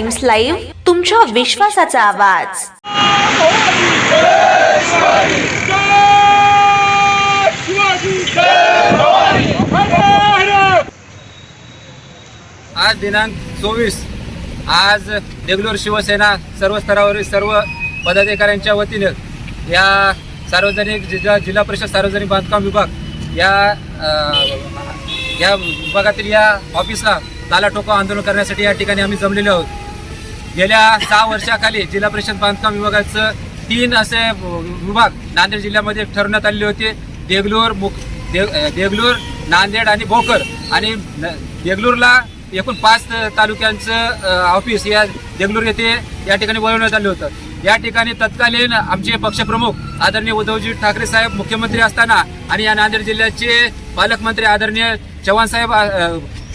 Times live तुमच्या विश्वासाचा आवाज. आज दिनांक चोवीस. आज देगलूर शिवसेना सर्व स्तरावरील सर्व पदाधिकाऱ्यांच्या वतीने या सार्वजनिक जिल्हा जिल्हा परिषद सार्वजनिक बांधकाम विभाग या या विभागातील या ऑफिसला ताला टोको आंदोलन करण्यासाठी या ठिकाणी आम्ही जमलेलो आहोत. गेल्या सहा वर्षाखाली जिल्हा परिषद बांधकाम विभागाचं तीन असे विभाग नांदेड जिल्ह्यामध्ये ठरवण्यात आलेले होते. देगलूर मुक दे देगलूर नांदेड आणि भोकर. आणि देगलूरला एकूण पाच तालुक्यांचं ऑफिस या देगलूर येथे या ठिकाणी वळवण्यात आलं होतं. या ठिकाणी तत्कालीन आमचे पक्षप्रमुख आदरणीय उद्धवजी ठाकरे साहेब मुख्यमंत्री असताना आणि या नांदेड जिल्ह्याचे पालकमंत्री आदरणीय चव्हाण साहेब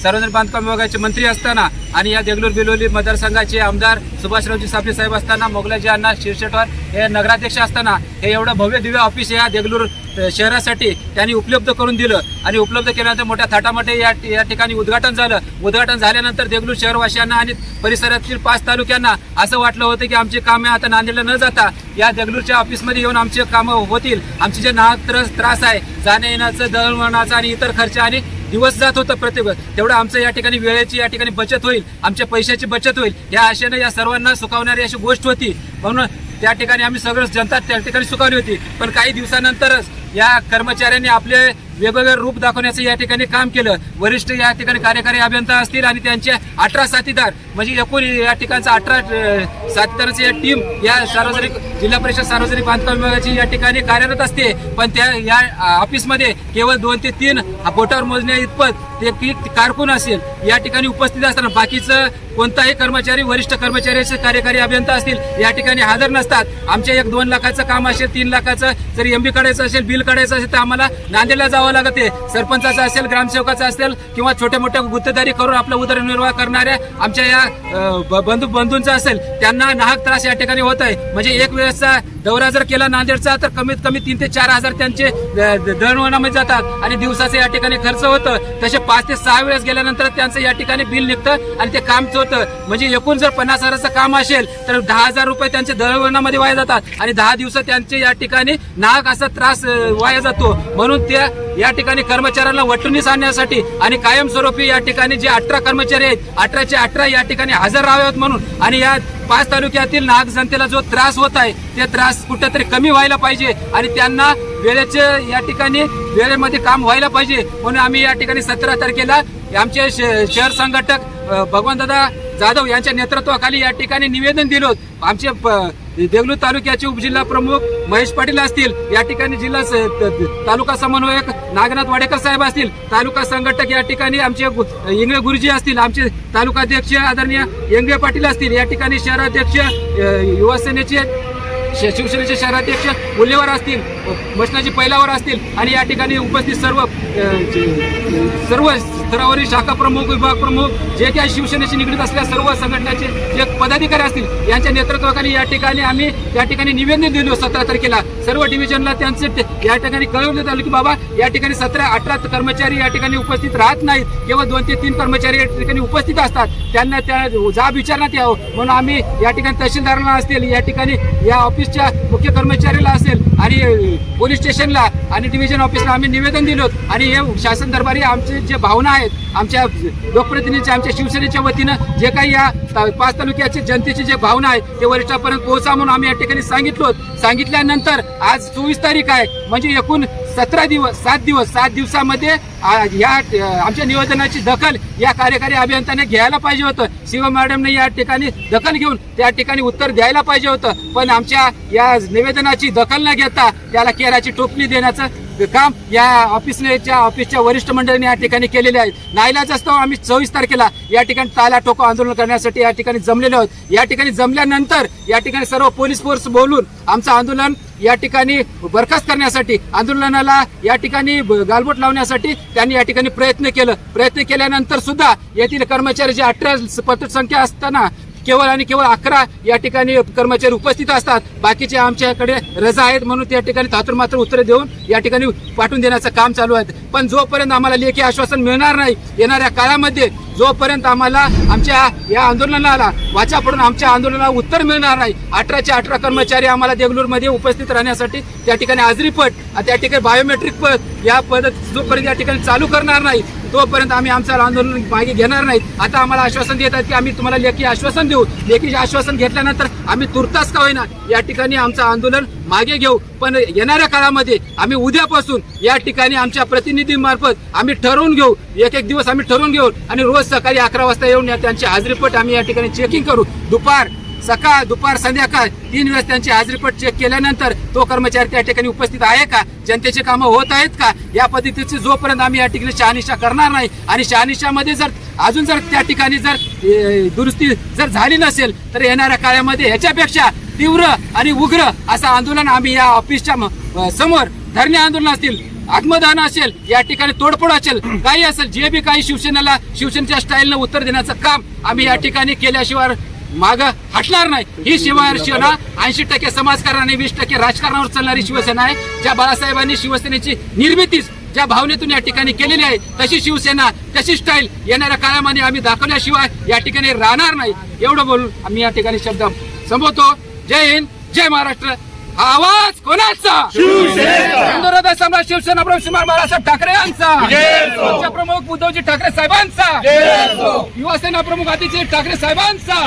सार्वजनिक बांधकाम विभागाचे मंत्री असताना आणि या देगलूर बिलोली मतदारसंघाचे आमदार सुभाषरावजी साबळे साहेब असताना मोगलाजी अण्णा शिरशेटवार हे नगराध्यक्ष असताना हे एवढं भव्य दिव्य ऑफिस या देगलूर शहरासाठी त्यांनी उपलब्ध करून दिलं आणि उपलब्ध केल्यानंतर मोठ्या थाटामाटे या या ठिकाणी उद्घाटन झालं. उद्घाटन झाल्यानंतर देगलूर शहरवासियांना आणि परिसरातील पाच तालुक्यांना असं वाटलं होतं की आमची कामे आता नांदेडला न जाता या देगलूरच्या ऑफिसमध्ये येऊन आमचे कामं होतील. आमचे जे नाहत्र त्रास त्रास आहे जाण्या येण्याचं दळणवळणाचं आणि इतर खर्च आणि दिवस जात होतं प्रत्येक तेवढं आमचं या ठिकाणी वेळेची या ठिकाणी बचत होईल. आमच्या पैशाची बचत होईल. या आशेनं या सर्वांना सुखावणारी अशी गोष्ट होती. म्हणून त्या ठिकाणी आम्ही सगळं जनता त्या ठिकाणी सुखावली होती. पण काही दिवसानंतरच या कर्मचाऱ्यांनी आपले वेगवेगळे रूप दाखवण्याचं या ठिकाणी काम केलं. वरिष्ठ या ठिकाणी कार्यकारी अभियंता असतील आणि त्यांचे अठरा साथीदार म्हणजे एकूण या ठिकाणचा अठरा अ, साथीदाराची या टीम या सार्वजनिक जिल्हा परिषद सार्वजनिक बांधकाम विभागाची या ठिकाणी कार्यरत असते. पण त्या या ऑफिसमध्ये केवळ दोन ते तीन बोटावर मोजण्या इतपत ते कारकून असेल या ठिकाणी उपस्थित असताना बाकीचं कोणताही कर्मचारी वरिष्ठ कर्मचाऱ्याचे कार्यकारी अभियंता असतील या ठिकाणी हजर नसतात. आमच्या एक दोन लाखाचं काम असेल तीन लाखाचं जर एमबी काढायचं असेल बिल काढायचं असेल तर आम्हाला नांदेडला जावं लागत लागते सरपंचाचं असेल ग्रामसेवकाचं असेल किंवा छोट्या मोठ्या गुत्तेदारी करून आपला उदरनिर्वाह करणाऱ्या आमच्या या बंधू बंधूंचा असेल त्यांना नाहक त्रास या ठिकाणी होत आहे. म्हणजे एक वेळेसचा दौरा जर केला नांदेडचा तर कमीत कमी तीन ते चार हजार त्यांचे द- दळणवळणामध्ये जातात. आणि दिवसाचं या ठिकाणी खर्च होतं. तसे पाच ते सहा वेळेस गेल्यानंतर त्यांचं या ठिकाणी बिल निघतं आणि ते काम होतं म्हणजे एकूण जर पन्नास हजाराचं काम असेल तर दहा हजार रुपये त्यांचे दळणवळणामध्ये वाया जातात. आणि दहा दिवस त्यांचे या ठिकाणी नाहक असा त्रास वाया जातो. म्हणून त्या या ठिकाणी कर्मचाऱ्यांना वटणीस आणण्यासाठी आणि कायमस्वरूपी या ठिकाणी जे अठरा कर्मचारी आहेत अठराचे अठरा या ठिकाणी हजर राहावेत म्हणून. आणि या पाच तालुक्यातील नाग जनतेला जो त्रास होत आहे ते त्रास कुठेतरी कमी व्हायला पाहिजे आणि त्यांना वेळेचे या ठिकाणी वेळेमध्ये काम व्हायला पाहिजे. म्हणून आम्ही या ठिकाणी सतरा तारखेला आमचे श- शहर संघटक अ, जाधव यांच्या नेतृत्वाखाली या ठिकाणी निवेदन दिलं आमचे देगलूर तालुक्याचे उपजिल्हा प्रमुख महेश पाटील असतील. या ठिकाणी जिल्हा स- तालुका समन्वयक नागनाथ वाडेकर साहेब असतील. तालुका संघटक या ठिकाणी आमचे इंगळे गुरुजी असतील. आमचे तालुकाध्यक्ष आदरणीय यंगे पाटील असतील. या ठिकाणी शहराध्यक्ष युवासेनेचे शिवसेनेचे शहराध्यक्ष मुल्यवर असतील. मशनाजी पैलावर असतील आणि या ठिकाणी उपस्थित सर्व सर्व स्तरावरील शाखा प्रमुख विभाग प्रमुख जे काही शिवसेनेशी निगडीत असलेल्या सर्व संघटनेचे जे पदाधिकारी असतील यांच्या नेतृत्वाखाली या ठिकाणी आम्ही या ठिकाणी निवेदन दिलो सतरा तारखेला. सर्व डिव्हिजनला त्यांचे या ठिकाणी कळवण्यात आलं की बाबा या ठिकाणी सतरा अठरा कर्मचारी या ठिकाणी उपस्थित राहत नाहीत. केवळ दोन ते तीन कर्मचारी या ठिकाणी उपस्थित असतात. त्यांना त्या जाब विचारण्यात यावं. म्हणून आम्ही या ठिकाणी तहसीलदारांना असतील या ठिकाणी या ऑफिसच्या मुख्य कर्मचाऱ्याला असेल आणि पोलीस स्टेशनला आणि डिव्हिजन ऑफिसला आम्ही निवेदन दिलो आणि हे शासन दरबारी आमचे जे भावना आहेत आमच्या लोकप्रतिनिधीच्या आमच्या शिवसेनेच्या वतीनं जे काही या पाच तालुक्याचे जनतेची जे भावना आहे ते वरिष्ठापर्यंत पोहोचा म्हणून आम्ही या ठिकाणी सांगितलो सांगितल्यानंतर आज चोवीस तारीख आहे. म्हणजे एकूण सतरा दिवस सात दिवस सात दिवसामध्ये या आमच्या निवेदनाची दखल या कार्यकारी अभियंत्याने घ्यायला पाहिजे होतं. शिव मॅडमने या ठिकाणी दखल घेऊन त्या ठिकाणी उत्तर द्यायला पाहिजे होतं. पण आमच्या या निवेदनाची दखल न घेता त्याला केराची टोपली देण्याचं काम या ऑफिसच्या ऑफिसच्या वरिष्ठ मंडळीने या ठिकाणी केलेले आहेत. नाईलाच असतो आम्ही चोवीस तारखेला या ठिकाणी ताला टोको आंदोलन करण्यासाठी या ठिकाणी जमलेलो आहोत. या ठिकाणी जमल्यानंतर या ठिकाणी सर्व पोलीस फोर्स बोलून आमचं आंदोलन या ठिकाणी बरखास्त करण्यासाठी आंदोलनाला या ठिकाणी गालबोट लावण्यासाठी त्यांनी या ठिकाणी प्रयत्न केलं. प्रयत्न केल्यानंतर सुद्धा येथील कर्मचाऱ्याची अठरा पत्रसंख्या असताना केवळ आणि केवळ अकरा या ठिकाणी कर्मचारी उपस्थित असतात. बाकीचे आमच्याकडे रजा आहेत म्हणून त्या ठिकाणी तातून मात्र उत्तरे देऊन या ठिकाणी पाठवून देण्याचं काम चालू आहे. पण जोपर्यंत आम्हाला लेखी आश्वासन मिळणार नाही येणाऱ्या काळामध्ये जोपर्यंत आम्हाला आमच्या या आंदोलनाला वाचा पडून आमच्या आंदोलनाला उत्तर मिळणार नाही अठराचे अठरा कर्मचारी आम्हाला देगलूरमध्ये उपस्थित राहण्यासाठी त्या ठिकाणी हाजरीपट त्या ठिकाणी बायोमेट्रिक पद या पद्धत जोपर्यंत या ठिकाणी चालू करणार नाही तोपर्यंत आम्ही आमचं आंदोलन मागे घेणार नाहीत आता आम्हाला आश्वासन देत आहेत की आम्ही तुम्हाला लेखी आश्वासन देऊ. लेखी आश्वासन घेतल्यानंतर आम्ही तुर्तास का होईना या ठिकाणी आमचं आंदोलन मागे घेऊ. पण येणाऱ्या काळामध्ये आम्ही उद्यापासून या ठिकाणी आमच्या प्रतिनिधींमार्फत आम्ही ठरवून घेऊ. एक एक दिवस आम्ही ठरवून घेऊ आणि रोज सकाळी अकरा वाजता येऊन या त्यांची हाजरीपट आम्ही या ठिकाणी चेकिंग करू. दुपार सकाळ दुपार संध्याकाळ तीन वेळेस त्यांची हाजरीपट चेक केल्यानंतर तो कर्मचारी त्या ठिकाणी उपस्थित आहे का? जनतेचे कामं होत आहेत का? या पद्धतीची जोपर्यंत आम्ही या ठिकाणी शहानिशा करणार नाही आणि शहानिशामध्ये जर अजून जर त्या ठिकाणी जर दुरुस्ती जर झाली नसेल तर येणाऱ्या काळामध्ये ह्याच्यापेक्षा तीव्र आणि उग्र असं आंदोलन आम्ही या ऑफिसच्या समोर धरणे आंदोलन असतील आत्मदहन असेल या ठिकाणी तोडफोड असेल काही असेल जे बी काही शिवसेनेला शिवसेनेच्या स्टाईलनं उत्तर देण्याचं काम आम्ही या ठिकाणी केल्याशिवाय माग हटणार नाही. ही शिवसेना ऐंशी टक्के समाजकारण आणि वीस टक्के राजकारणावर चालणारी शिवसेना आहे. ज्या बाळासाहेबांनी शिवसेनेची निर्मितीच ज्या भावनेतून या ठिकाणी केलेली आहे तशी शिवसेना तशी स्टाईल येणाऱ्या काळामध्ये आम्ही दाखवल्याशिवाय या ठिकाणी राहणार नाही. एवढं बोलून आम्ही या ठिकाणी शब्द संबोधतो जय हिंद जय महाराष्ट्र. आवाज कोणाचा? हिंदुहृदय सम्राट शिवसेना प्रमुख बाळासाहेब ठाकरे यांचा. पक्ष प्रमुख उद्धवजी ठाकरे साहेबांचा. युवासेना प्रमुख आदित्य ठाकरे साहेबांचा.